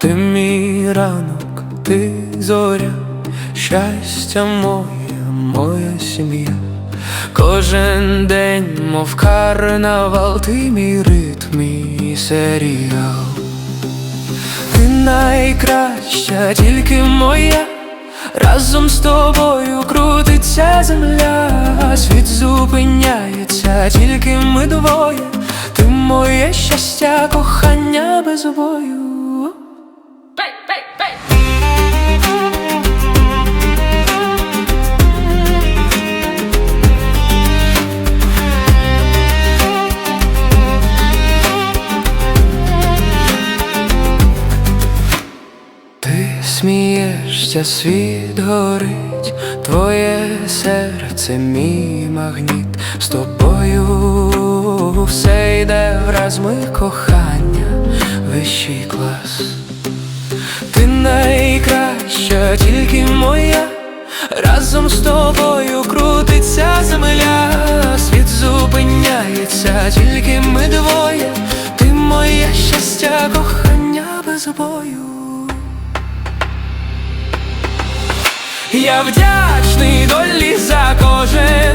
Ти мій ранок, ти зоря, щастя моє. Кожен день, мов карнавал, ти мій ритм, мій серіал. Ти найкраща, тільки моя. Разом з тобою крутиться земля, світ зупиняється, тільки ми двоє. Ти моє щастя, кохання без бою. Смієшся, світ горить, твоє серце, мій магніт, з тобою все йде враз ми кохання, вищий клас. Ти найкраща, тільки моя, разом з тобою крутиться земля, світ зупиняється, тільки ми двоє, ти моє щастя, кохання без бою. Я вдячний долі за кожен